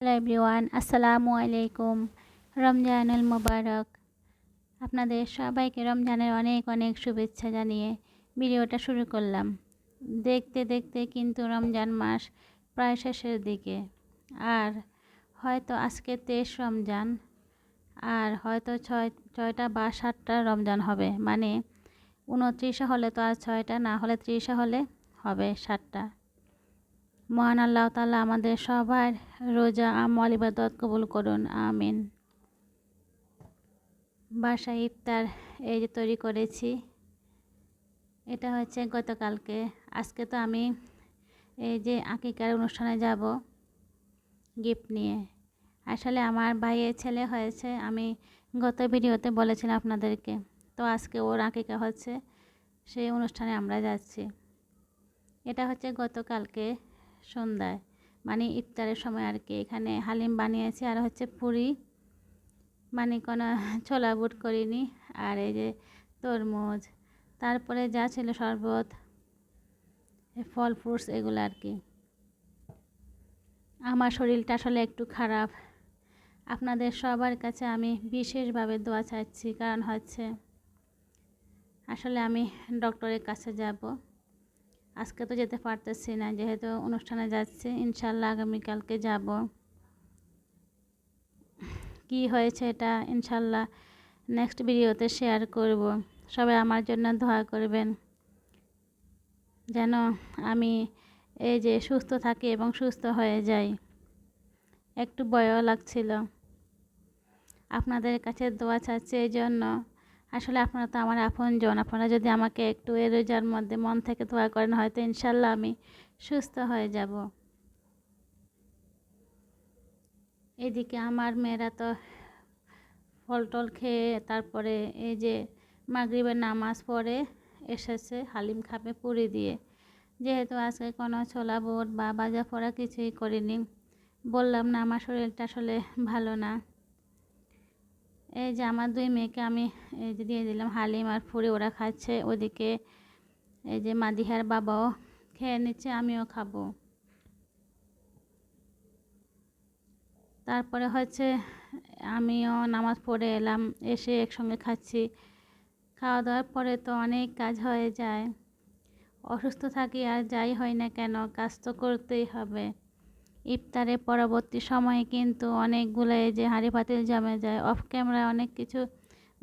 Hello everyone আসসালামু আলাইকুম রমজানুল মোবারক। আপনাদের সবাইকে রমজানের অনেক অনেক শুভেচ্ছা জানিয়ে ভিডিওটা শুরু করলাম। দেখতে দেখতে কিন্তু রমজান মাস প্রায় শেষের দিকে। আর হয়তো আজকে তেইশ রমজান, আর হয়তো ছয়, ছয়টা বা সাতটা রমজান হবে। মানে উনত্রিশে হলে তো আর ছয়টা, না হলে ত্রিশে হলে হবে সাতটা। মহান আল্লাহ তালা আমাদের সবার রোজা, আমল, ইবাদত কবুল করুন, আমিন। বাসায় ইফতার এই যে তৈরি করেছি, এটা হচ্ছে গতকালকে। আজকে তো আমি এই যে আকিকার অনুষ্ঠানে যাব গিফট নিয়ে। আসলে আমার ভাইয়ের ছেলে হয়েছে, আমি গত ভিডিওতে বলেছিলাম আপনাদেরকে। তো আজকে ওর আকিকা হচ্ছে, সেই অনুষ্ঠানে আমরা যাচ্ছি। এটা হচ্ছে গতকালকে সন্ধ্যায়। মানে ইফতারের সময় আর কি এখানে হালিম বানিয়েছি। আর হচ্ছে পুরি। মানে কোনো ছোলা বুট করিনি। আর এই যে তরমুজ। তারপরে যা ছিল শরবত। ফল ফ্রুটস এগুলো আর কি আমার শরীরটা আসলে একটু খারাপ। আপনাদের সবার কাছে আমি বিশেষভাবে দোয়া চাচ্ছি। কারণ হচ্ছে, আসলে আমি ডক্টরের কাছে যাব। আজকে তো যেতে পারতেছি না, যেহেতু অনুষ্ঠানে যাচ্ছি, ইনশাল্লাহ আগামীকালকে যাব। কি হয়েছে এটা ইনশাল্লাহ নেক্সট ভিডিওতে শেয়ার করব। সবাই আমার জন্য দোয়া করবেন। যেন আমি এই যে সুস্থ থাকি এবং সুস্থ হয়ে যাই। একটু ভয়ও লাগছিল। আপনাদের কাছে দোয়া চাচ্ছে এই জন্য। আসলে আপনারা তো আমার আপনজন। আপনারা যদি আমাকে একটু এ রোজার মধ্যে মন থেকে দোয়া করেন, হয়তো ইনশাল্লাহ আমি সুস্থ হয়ে যাব। এদিকে আমার মেয়েরা তো ফল টল খেয়ে তারপরে এই যে মাগরিবের নামাজ পড়ে এসেছে, হালিম খাপে পুরি দিয়ে। যেহেতু আজকে কোনো ছোলা, বোট বা বাজা পড়া কিছুই করিনি, বললাম না, আমার শরীরটা আসলে ভালো না। এই যে আমার দুই মেয়েকে আমি এই যে দিয়ে দিলাম হালিম আর ফুরি, ওরা খাচ্ছে। ওদিকে এই যে মাদিহার বাবাও খেয়ে নিচ্ছে, আমিও খাব। তারপরে হচ্ছে আমিও নামাজ পড়ে এলাম, এসে একসঙ্গে খাচ্ছি। খাওয়া দাওয়ার পরে তো অনেক কাজ হয়ে যায়। অসুস্থ থাকি আর যাই হয় না কেন, কাজ তো করতেই হবে। ইফতারের পরবর্তী সময়ে কিন্তু অনেকগুলো এই যে হাঁড়ি পাতিল জমে যায় অফ ক্যামেরায় অনেক কিছু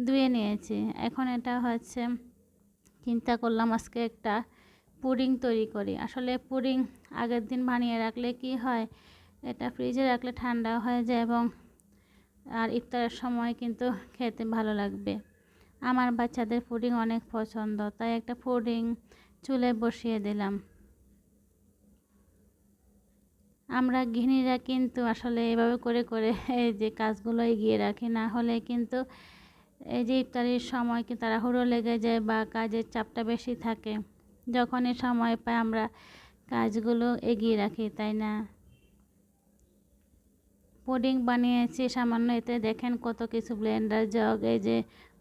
ধুয়ে নিয়েছি। এখন এটা হচ্ছে, চিন্তা করলাম আজকে একটা পুডিং তৈরি করি। আসলে পুডিং আগের দিন বানিয়ে রাখলে কি হয়, এটা ফ্রিজে রাখলে ঠান্ডা হয়ে যায় এবং আর ইফতারের সময় কিন্তু খেতে ভালো লাগবে। আমার বাচ্চাদের পুডিং অনেক পছন্দ, তাই একটা পুডিং চুলে বসিয়ে দিলাম। আমরা গৃহিণীরা কিন্তু আসলে এভাবে করে করে এই যে কাজগুলো এগিয়ে রাখি। না হলে কিন্তু এই যে ইফতারির সময় কি তাড়াহুড়ো লেগে যায় বা কাজের চাপটা বেশি থাকে, যখনই সময় পাই আমরা কাজগুলো এগিয়ে রাখি, তাই না? পুডিং বানিয়েছি, সামান্য এতে দেখেন কত কিছু ব্লেন্ডার জগ, এই যে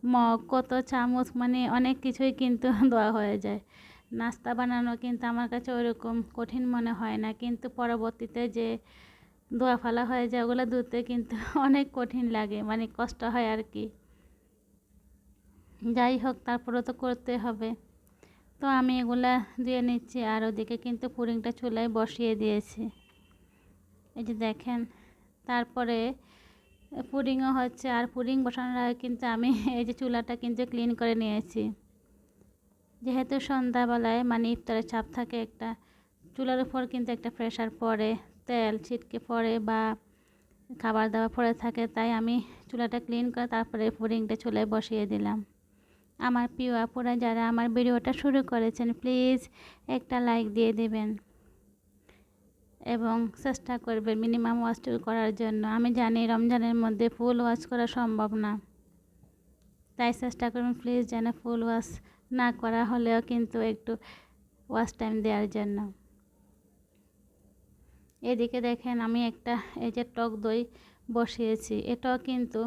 মগ, কত চামচ মানে অনেক কিছুই কিন্তু দেওয়া হয়ে যায়। নাস্তা বানানো কিন্তু আমার কাছে ওইরকম কঠিন মনে হয় না। কিন্তু পরবর্তীতে যে দোয়া ফালা হয়ে যায়, ওগুলো ধুতে কিন্তু অনেক কঠিন লাগে মানে কষ্ট হয় আর কি। যাই হোক তারপরে তো করতে হবে। তো আমি এগুলা দিয়ে নিচ্ছি, আর ওদিকে কিন্তু পুরিংটা চুলায় বসিয়ে দিয়েছি। এই যে দেখেন, তারপরে পুডিংও হচ্ছে, আর পুডিং বসানোর আগে কিন্তু আমি এই যে চুলাটা কিন্তু ক্লিন করে নিয়েছি। যেহেতু সন্ধ্যাবেলায় মানে ইফতারের চাপ থাকে একটা, চুলার উপর কিন্তু একটা প্রেশার পড়ে, তেল ছিটকে পড়ে বা খাবার দাবার পড়ে থাকে, তাই আমি চুলাটা ক্লিন করে তারপরে পুডিংটা চুলায় বসিয়ে দিলাম। আমার প্রিয় আপুরা, যারা আমার ভিডিওটা শুরু করেছেন প্লিজ একটা লাইক দিয়ে দেবেন এবং চেষ্টা করবে মিনিমাম ওয়াচটুকু করার জন্য। আমি জানি রমজানের মধ্যে ফুল ওয়াচ করা সম্ভব না, তাই চেষ্টা করবেন প্লিজ যেন ফুল ওয়াশ না করা হলেও কিন্তু একটু ওয়াশ টাইম দেওয়ার জন্য। এদিকে দেখেন আমি একটা এই যে টক দই বসিয়েছি, এটাও কিন্তু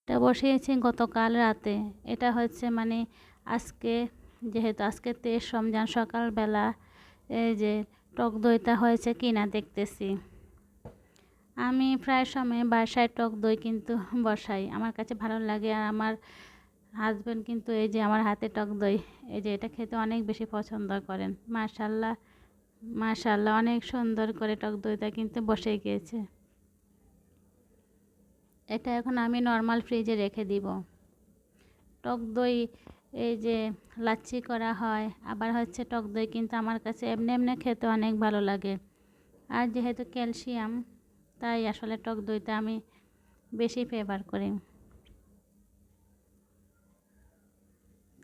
এটা বসিয়েছি গতকাল রাতে। এটা হচ্ছে মানে আজকে, যেহেতু আজকে তেইশ রমজান সকালবেলা এই যে টক দইটা হয়েছে কিনা দেখতেছি। আমি প্রায় সময় বাসায় টক দই কিন্তু বসাই। আমার কাছে ভালো লাগে আর আমার হাজব্যান্ড কিন্তু এই যে আমার হাতে টক দই, এই যে এটা খেতে অনেক বেশি পছন্দ করেন। মাশাল্লাহ মাশাল্লাহ, অনেক সুন্দর করে টক দইটা কিন্তু বসে গিয়েছে। এটা এখন আমি নর্মাল ফ্রিজে রেখে দিব। টক দই, এই যে লাচ্ছি করা হয়, আবার হচ্ছে টক দই কিন্তু আমার কাছে এমনি এমনি খেতে অনেক ভালো লাগে। আর যেহেতু ক্যালসিয়াম, তাই আসলে টক দইটা আমি বেশি ফেভার করি।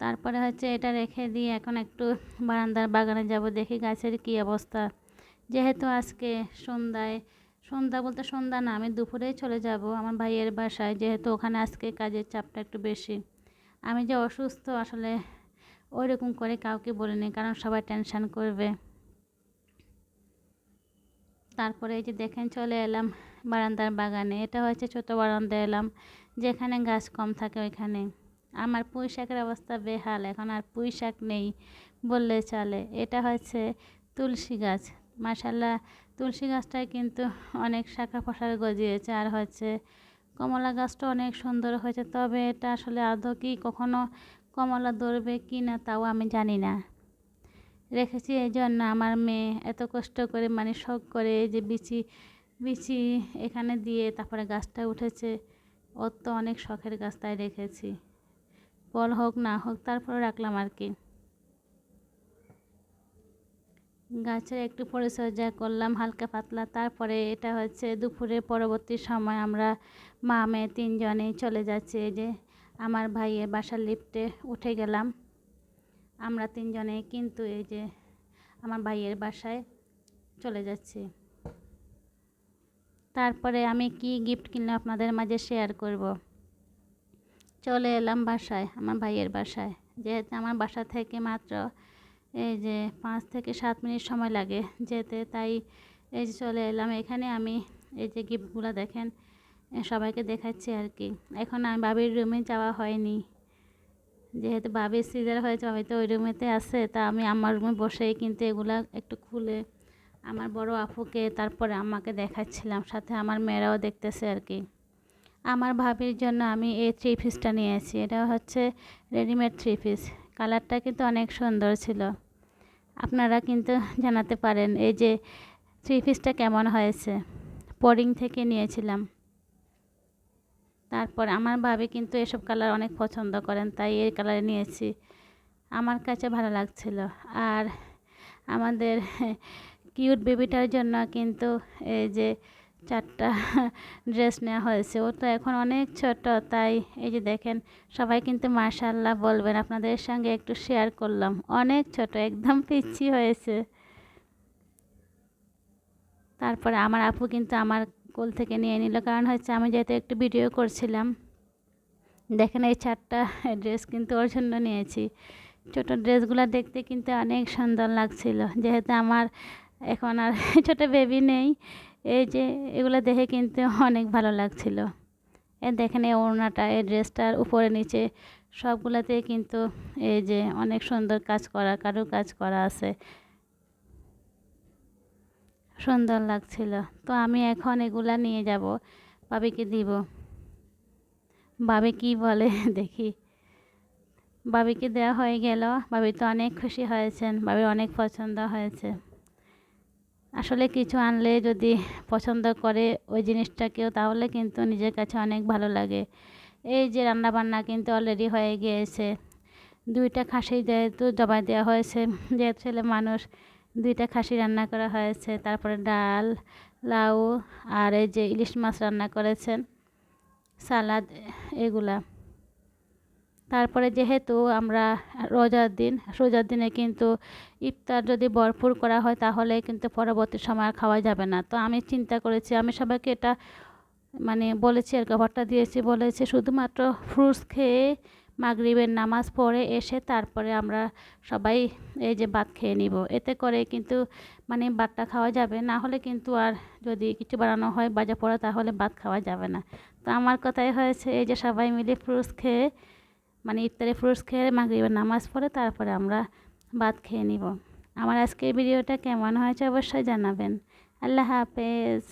তারপরে হচ্ছে এটা রেখে দিয়ে এখন একটু বারান্দার বাগানে যাব, দেখি গাছের কী অবস্থা। যেহেতু আজকে সন্ধ্যায়, সন্ধ্যা বলতে সন্ধ্যা না, আমি দুপুরেই চলে যাব আমার ভাইয়ের বাসায়, যেহেতু ওখানে আজকে কাজের চাপটা একটু বেশি। আমি যে অসুস্থ আসলে ওই রকম করে কাউকে বলিনি, কারণ সবাই টেনশান করবে। তারপরে এই যে দেখেন চলে এলাম বারান্দার বাগানে, এটা হচ্ছে ছোট বারান্দা এলাম, যেখানে গাছ কম থাকে ওইখানে। আমার পুঁই শাকের অবস্থা বেহাল, এখন আর পুঁই শাক নেই বললে চলে। এটা হচ্ছে তুলসী গাছ। মাসাল্লাহ তুলসী গাছটায় কিন্তু অনেক শাখা প্রসার গজিয়েছে। আর হচ্ছে কমলা গাছটা অনেক সুন্দর হয়েছে। তবে এটা আসলে আদৌ কি কখনো কমলা ধরবে কি না তাও আমি জানি না। রেখেছি এই জন্য আমার মেয়ে এত কষ্ট করে মানে শখ করে এই যে বিচি বিচি এখানে দিয়ে তারপরে গাছটা উঠেছে। ওর তো অনেক শখের গাছ তাই রেখেছি। ফল হোক, না হোক তারপরে রাখলাম আর কি। গাছের একটু পরিচর্যা করলাম, হালকা পাতলা। তারপরে এটা হচ্ছে দুপুরে পরবর্তী সময় আমরা মা, মেয়ে তিনজনেই চলে যাচ্ছি। এই যে আমার ভাইয়ের বাসার লিফটে উঠে গেলাম। আমরা তিনজনে কিন্তু এই যে আমার ভাইয়ের বাসায় চলে যাচ্ছি। তারপরে আমি কি গিফট কিনলাম আপনাদের মাঝে শেয়ার করব? চলে এলাম বাসায়, আমার ভাইয়ের বাসায়। যেহেতু আমার বাসা থেকে মাত্র এই যে পাঁচ থেকে সাত মিনিট সময় লাগে যেতে, তাই এই যে চলে এলাম। এখানে আমি এই যে গিফটগুলো দেখেন সবাইকে দেখাচ্ছি আর কি। এখন আমি বাবির রুমে যাওয়া হয়নি। যেহেতু বাবির সিজার হয়েছে বাবি তো ওই রুমেতে আছে, তা আমি আমার রুমে বসেই কিন্তু এগুলা একটু খুলে আমার বড় আপুকে, তারপরে আমাকে দেখাচ্ছিলাম। সাথে আমার মেয়েরাও দেখতেছে আর কি। আমার ভাবির জন্য আমি এই থ্রি পিসটা নিয়েছি। এটা হচ্ছে রেডিমেড থ্রি পিস কালারটা কিন্তু অনেক সুন্দর ছিল। আপনারা কিন্তু জানাতে পারেন, এই যে থ্রি পিসটা কেমন হয়েছে? পরিং থেকে নিয়েছিলাম। তারপর আমার ভাবি কিন্তু এসব কালার অনেক পছন্দ করেন, তাই এই কালারে নিয়েছি। আমার কাছে ভালো লাগছিল। আর আমাদের কিউট বেবিটার জন্য কিন্তু এই যে চারটা ড্রেস নেওয়া হয়েছে। ও তো এখন অনেক ছোট, তাই এই যে দেখেন, সবাই কিন্তু মাশাল্লাহ বলবেন। আপনাদের সঙ্গে একটু শেয়ার করলাম। অনেক ছোট, একদম পিচ্ছি হয়েছে। তারপরে আমার আপু কিন্তু আমার কোল থেকে নিয়ে নিল। কারণ হচ্ছে আমি যেহেতু একটু ভিডিও করছিলাম, দেখেন এই চারটা ড্রেস কিন্তু ওর জন্য নিয়েছি। ছোটো ড্রেসগুলো দেখতে কিন্তু অনেক সুন্দর লাগছিল। যেহেতু আমার এখন আর ছোটো বেবি নেই এই যে এগুলো দেখে কিন্তু অনেক ভালো লাগছিল। এ দেখেন এই ওড়নাটা, এই ড্রেসটার উপরে নিচে সবগুলোতেই কিন্তু এই যে অনেক সুন্দর কাজ করা কারও কাজ করা আছে। সুন্দর লাগছিল। তো আমি এখন এগুলা নিয়ে যাব, বাবিকে দিব। বাবি কি বলে দেখি। বাবিকে দেওয়া হয়ে গেল। বাবি তো অনেক খুশি হয়েছেন বাবির অনেক পছন্দ হয়েছে। আসলে কিছু আনলে যদি পছন্দ করে ওই জিনিসটাকেও, তাহলে কিন্তু নিজের কাছে অনেক ভালো লাগে। এই যে রান্নাবান্না কিন্তু অলরেডি হয়ে গিয়েছে। দুইটা খাসি যেহেতু জবাই দেওয়া হয়েছে, যেহেতু ছেলে মানুষ, দুইটা খাসি রান্না করা হয়েছে। তারপরে ডাল, লাউ আর এই যে ইলিশ মাছ রান্না করেছেন, সালাদ, এগুলা। তারপরে যেহেতু আমরা রোজার দিন, রোজার দিনে কিন্তু ইফতার যদি ভরপুর করা হয় তাহলে কিন্তু পরবর্তী সময় খাওয়া যাবে না। তো আমি চিন্তা করেছি, আমি সবাইকে এটা মানে বলেছি আর কভারটা দিয়েছি, বলেছি শুধুমাত্র ফ্রুটস খেয়ে মাগরিবের নামাজ পড়ে এসে তারপরে আমরা সবাই এই যে ভাত খেয়ে নিব। এতে করে কিন্তু মানে ভাতটা খাওয়া যাবে, না হলে কিন্তু আর যদি কিছু বানানো হয় বাজা পড়া তাহলে ভাত খাওয়া যাবে না। তো আমার কথাই হয়েছে, এই যে সবাই মিলে ফ্রুটস খেয়ে মানে ইফতারে ফ্রুটস খেয়ে মাগরিবের নামাজ পড়ে তারপরে আমরা ভাত খেয়ে নিব। আমার আজকের ভিডিওটা কেমন হয়েছে অবশ্যই জানাবেন। আল্লাহ হাফেজ।